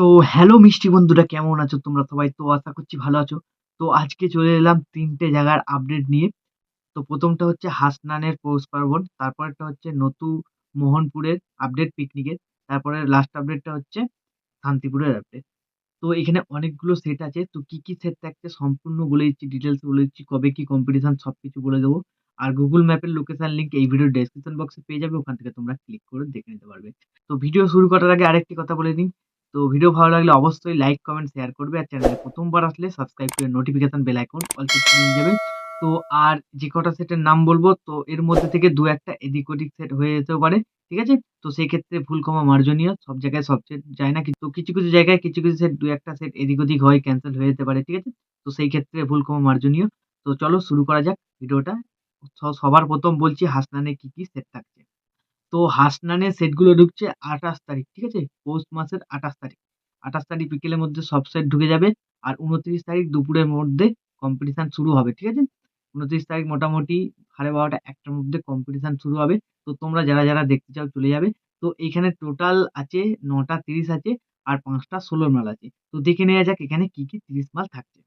তো হ্যালো মিষ্টি বন্ধুরা কেমন আছো তোমরা সবাই? তো আশা করছি ভালো আছো। তো আজকে চলে এলাম তিনটে জায়গার আপডেট নিয়ে। তো প্রথমটা হচ্ছে হাসনানের পৌষ পার্বণ, তারপরেরটা হচ্ছে নতু মোহনপুরের আপডেট পিকনিকের, তারপরে লাস্ট আপডেটটা হচ্ছে শান্তিপুরের আপডেট। তো এখানে অনেকগুলো সেট আছে। তো কি, কি সেট থাকছে সম্পূর্ণ বলে দিচ্ছি, ডিটেলস বলে দিচ্ছি, কবে কি কম্পিটিশন সবকিছু বলে দেবো। আর গুগল ম্যাপের লোকেশন লিঙ্ক এই ভিডিও ডেসক্রিপশন বক্সে পেয়ে যাবে। ওখান থেকে তোমরা ক্লিক করে দেখে নিতে পারবে। তো ভিডিও শুরু করার আগে আরেকটি কথা বলে নিই। তো ভিডিও ভালো লাগলে অবশ্যই লাইক, কমেন্ট, শেয়ার করবে। আর চ্যানেলে প্রথমবার আসলে সাবস্ক্রাইব করে নোটিফিকেশন বেল আইকন অল নিয়ে যাবে। তো আর যে কটা সেটের নাম বলব তো এর মধ্যে থেকে দু একটা এদিক ওদিক সেট হয়ে যেতেও পারে। ঠিক আছে? তো সেই ক্ষেত্রে ভুল ক্ষমা মার্জনীয়। সব জায়গায় সব সেট যায় না। কিন্তু কিছু, কিছু জায়গায় কিছু, কিছু সেট দু একটা সেট এদিক ওদিক হয়, ক্যান্সেল হয়ে যেতে পারে। ঠিক আছে? তো সেই ক্ষেত্রে ভুল ক্ষমা মার্জনীয়। তো চলো শুরু করা যাক ভিডিওটা। সবার প্রথম বলছি হাসনানে কি, কি সেট থাকছে। তো হাসনানের সেটগুলো ঢুকছে ২৮ তারিখ। ঠিক আছে? পৌষ মাসের ২৮ তারিখ। ২৮ তারিখ বিকেলের মধ্যে সব সেট ঢুকে যাবে। আর ২৯ তারিখ দুপুরের মধ্যে কম্পিটিশান শুরু হবে। ঠিক আছে? ২৯ তারিখ মোটামুটি ১২:৩০ ১টার মধ্যে কম্পিটিশান শুরু হবে। তো তোমরা যারা, যারা দেখতে চাও চলে যাবে। তো এইখানে টোটাল আছে ৯টা ৩০ আছে আর ৫টা ১৬ মাল আছে। তো দেখে নেওয়া যাক এখানে কি, কি ৩০ মাল থাকছে।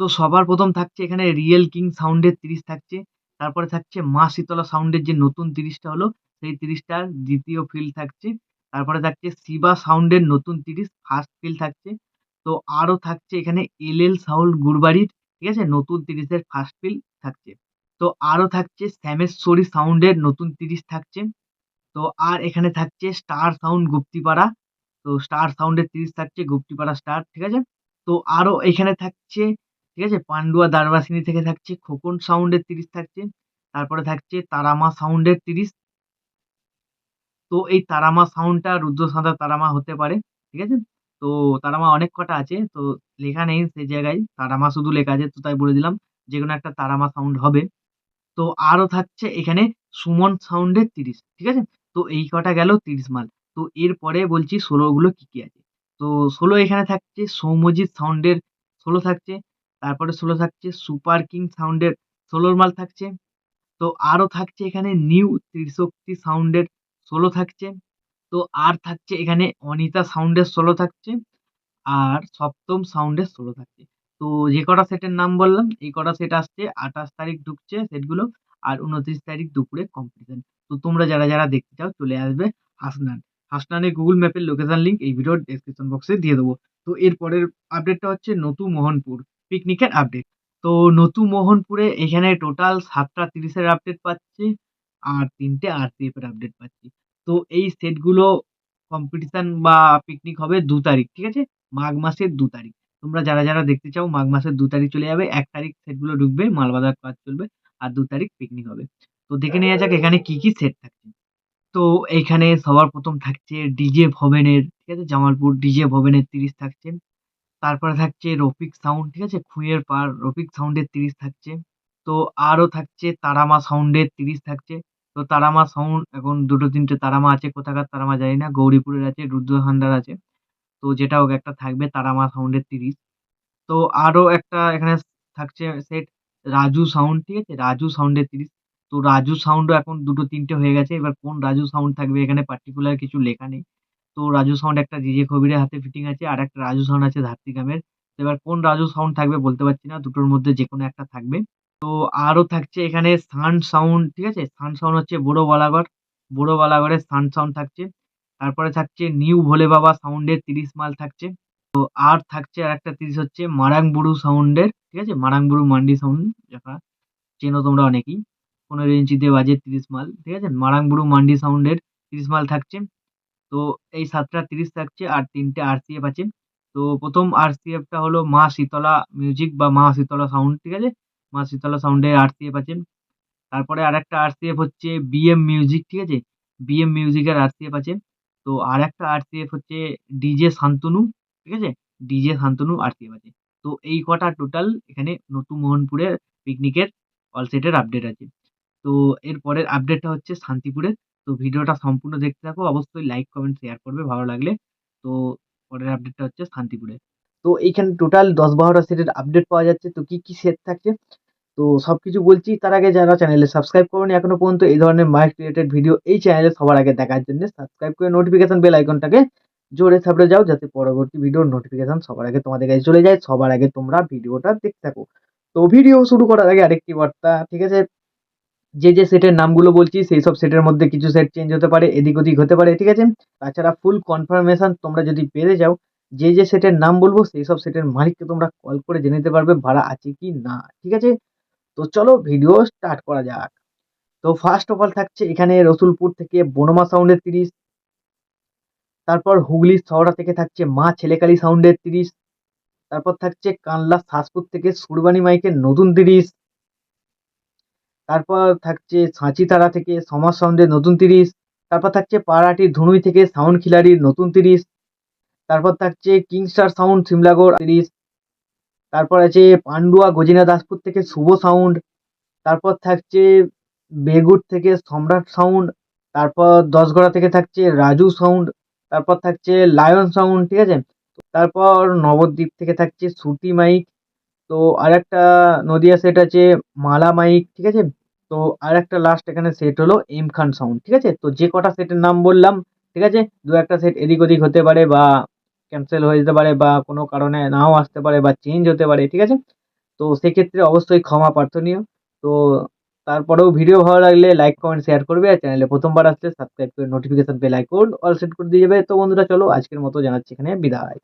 তো সবার প্রথম থাকছে এখানে রিয়েল কিং সাউন্ডের ৩০ থাকছে। তারপরে থাকছে মা শীতলা সাউন্ডের যে নতুন তিরিশটা হলো সেই ৩০ দ্বিতীয় ২য় ফিল্ড থাকছে। তারপরে থাকছে শিবা সাউন্ডের নতুন ৩০ ফার্স্ট ফিল্ড থাকছে। তো আরও থাকছে এখানে এল এল সাউন্ড গুরবাড়ির, ঠিক আছে? নতুন তিরিশের ফার্স্ট ফিল্ড থাকছে। তো আরও থাকছে শ্যামেশ্বরী সাউন্ডের নতুন ৩০ থাকছে। তো আর এখানে থাকছে স্টার সাউন্ড গুপ্তিপাড়া। তো স্টার সাউন্ডের ৩০ থাকছে গুপ্তিপাড়া স্টার। ঠিক আছে? তো আরও এখানে থাকছে, ঠিক আছে? পান্ডুয়া দারবাসিনী থেকে থাকছে খোকন সাউন্ডের ৩০ থাকছে। তারপরে থাকছে তারামা সাউন্ডের ৩০ তো এই তারামা সাউন্ডটা রুদ্র রুদ্রসাঁদা তারামা হতে পারে। ঠিক আছে? তো তারামা অনেক কটা আছে। তো লেখা নেই সেই জায়গায়। তারামা শুধু লেখা আছে। তো তাই বলে দিলাম। যে কোনো একটা তারামা সাউন্ড হবে। তো আরও থাকছে এখানে সুমন সাউন্ডের ৩০ ঠিক আছে? তো এই কটা গেল ৩০ মাল। তো এরপরে বলছি ১৬ গুলো কি, কি আছে। তো ১৬ এখানে থাকছে সৌম্যজিৎ সাউন্ডের ১৬ থাকছে। তারপরে ১৬ থাকছে সুপার কিং সাউন্ডের ১৬ মাল থাকছে। তো আরও থাকছে এখানে নিউ ত্রিশক্তি সাউন্ডের ১৬ থাকছে। তো আর থাকছে এখানে অনিতা সাউন্ডের ১৬ থাকছে। আর সপ্তম সাউন্ডের ১৬ থাকছে। তো যে কটা সেটের নাম বললাম এই কটা সেট আসছে ২৮ তারিখ ঢুকছে সেটগুলো। আর ২৯ তারিখ দুপুরে কম্পিটিশন। তো তোমরা যারা, যারা দেখতে চাও চলে আসবে হাসনান। হাসনানের গুগল ম্যাপের লোকেশন লিংক এই ভিডিওর ডেসক্রিপশন বক্সে দিয়ে দেবো। তো এরপরের আপডেটটা হচ্ছে নতু মোহনপুর পিকনিকের আপডেট। তো নতু মোহনপুরে এখানে টোটাল ৭টা ৩০ এর আপডেট পাচ্ছি। আর ৩ টে আরপিএফ এর আপডেট পাচ্ছি। তো এই সেটগুলো কম্পিটিশন বা পিকনিক হবে দু তারিখ। ঠিক আছে? মাঘ মাসের দু তারিখ। তোমরা যারা, যারা দেখতে চাও মাঘ মাসের দু তারিখ চলে যাবে। এক তারিখ সেটগুলো ঢুকবে, মাল বাঁধার কাজ চলবে। আর দু তারিখ পিকনিক হবে। তো দেখে নেওয়া যাক এখানে কি, কি সেট থাকছে। তো এইখানে সবার প্রথম থাকছে ডিজে ভবেনের ঠিক আছে? জামালপুর ডিজে ভবেনের ৩০ থাকছে। তারপরে থাকছে রফিক সাউন্ড ঠিক আছে? খুঁইয়ের পাড় রফিক সাউন্ডের ৩০ থাকছে। তো আরও থাকছে তারামা সাউন্ডের ৩০ থাকছে। তো তারামা সাউন্ড এখন ২ টো ৩ টে তারামা আছে। কোথাকার তারামা জানি না। গৌরীপুরের আছে, রুদ্র রুদ্রহান্ডার আছে। তো যেটা একটা থাকবে তারামা সাউন্ডের ৩০। তো আরও একটা এখানে থাকছে সেট রাজু সাউন্ড ঠিক আছে? রাজু সাউন্ডের ৩০। তো রাজু সাউন্ডও এখন দুটো তিনটে হয়ে গেছে। এবার কোন রাজু সাউন্ড থাকবে এখানে পার্টিকুলার কিছু লেখা নেই। তো রাজু সাউন্ড একটা ডিজে কবিরের হাতে ফিটিং আছে। আর একটা রাজু সাউন্ড আছে ধাত্রীগ্রামের। এবার কোন রাজু সাউন্ড থাকবে বলতে পারছি না। দুটোর মধ্যে যেকোনো একটা থাকবে। তো আরও থাকছে এখানে সান সাউন্ড ঠিক আছে? সান সাউন্ড হচ্ছে বড় বালাগড়। বড় বালাগড়ের সান সাউন্ড থাকছে। তারপরে থাকছে নিউ ভোলে বাবা সাউন্ডের ৩০ মাল থাকছে। তো আর থাকছে আরেকটা ৩০ হচ্ছে মারাংবুরু সাউন্ডের ঠিক আছে? মারাংবুরু মান্ডি সাউন্ড যেটা চেনো তোমরা অনেকেই। ১৫ ইঞ্চিতে বাজে ৩০ মাল, ঠিক আছে? মারাংবুরু মান্ডি সাউন্ডের ৩০ মাল থাকছে। তো এই ৭টা ৩০ থাকছে আর তিনটে আর সি এফ আছে। তো প্রথম আর সি এফটা হলো মা শীতলা মিউজিক বা মা শীতলা সাউন্ড ঠিক আছে? মা শীতলা সাউন্ডের আরসিএফ আছে। তারপরে আরেকটা আরসিএফ হচ্ছে বিএম মিউজিক ঠিক আছে? বিএম মিউজিকের আরসিএফ আছে। তো আরেকটা আরসিএফ হচ্ছে ডিজে শান্তনু ঠিক আছে? ডিজে শান্তনু আরসিএফ আছে। তো এই কটা টোটাল এখানে নতু মোহনপুরের পিকনিকের অল সেটের আপডেট আছে। তো এর পরের আপডেটটা হচ্ছে শান্তিপুরের। তো ভিডিওটা সম্পূর্ণ দেখতে থাকো। অবশ্যই লাইক, কমেন্ট, শেয়ার করবে ভালো লাগলে। তো পরের আপডেটটা হচ্ছে শান্তিপুরের। তো এইখানে টোটাল দশ বারোটা সেটের আপডেট পাওয়া যাচ্ছে। তো কি, কি সেট থাকছে তো সব কিছু বলছি। তার আগে যারা চ্যানেলে সাবস্ক্রাইব করোনি এখনও পর্যন্ত, এই ধরনের মাইক রিলেটেড ভিডিও এই চ্যানেলে সবার আগে দেখার জন্য সাবস্ক্রাইব করে নোটিফিকেশন বেল আইকনটাকে জোরে সাবড়ে যাও, যাতে পরবর্তী ভিডিওর নোটিফিকেশন সবার আগে তোমাদের কাছে চলে যায়, সবার আগে তোমরা ভিডিওটা দেখতে থাকো। তো ভিডিও শুরু করার আগে আরেকটি বার্তা, ঠিক আছে? যে যে সেটের নামগুলো বলছি, সেই সব সেটের মধ্যে কিছু সেট চেঞ্জ হতে পারে, এদিক ওদিক হতে পারে, ঠিক আছে? তাছাড়া ফুল কনফার্মেশন তোমরা যদি পেতে যাও, যে যে সেটের নাম বলব, সেই সব সেটের মালিককে তোমরা কল করে জেনে নিতে পারবে, ভাড়া আছে কি না, ঠিক আছে? তো চলো ভিডিও স্টার্ট করা যাক। তো ফার্স্ট অফ অল থাকছে এখানে রসুলপুর থেকে বনমা সাউন্ডের তিরিশ, তারপর হুগলির শহরা থেকে থাকছে মা ছেলেকালী সাউন্ডের তিরিশ, তারপর থাকছে কানলা শাসপুর থেকে সুরবানি মাইকের নতুন তিরিশ, তারপর থাকছে সাঁচিতারা থেকে সমাজ সাউন্ডের নতুন তিরিশ, তারপর থাকছে পাড়াটি ধুনুই থেকে সাউন্ড খিলাড়ির নতুন তিরিশ, তারপর থাকছে কিংস্টার সাউন্ড সিমলাগড় তিরিশ তারপর আছে পান্ডুয়া, গজিনা দাসপুর থেকে শুভ সাউন্ড তারপর থাকছে বেগুর থেকে সম্রাট সাউন্ড তারপর দশগড়া থেকে থাকছে রাজু সাউন্ড তারপর থাকছে লায়ন সাউন্ড ঠিক আছে? তারপর নবদ্বীপ থেকে থাকছে শ্রুতি মাইক, তো আরেকটা নদিয়া সেট আছে মালা মাইক, ঠিক আছে? তো আর একটা লাস্ট এখানে সেট হলো এম খান সাউন্ড ঠিক আছে? তো যে কটা সেটের নাম বললাম, ঠিক আছে? দু একটা সেট এদিক ওদিক হতে পারে বা ক্যান্সেল হয়ে যেতে পারে বা কোনো কারণে নাও আসতে পারে বা চেঞ্জ হতে পারে, ঠিক আছে? তো সেক্ষেত্রে অবশ্যই ক্ষমা প্রার্থনীয়। তো তারপরেও ভিডিও ভালো লাগলে লাইক কমেন্ট শেয়ার করবে। আর চ্যানেলে প্রথমবার আসলে সাবস্ক্রাইব করে notification bell icon all set করে দিয়ে যাবে। তো বন্ধুরা, চলো আজকের মতো জানাচ্ছি এখানে বিদায়।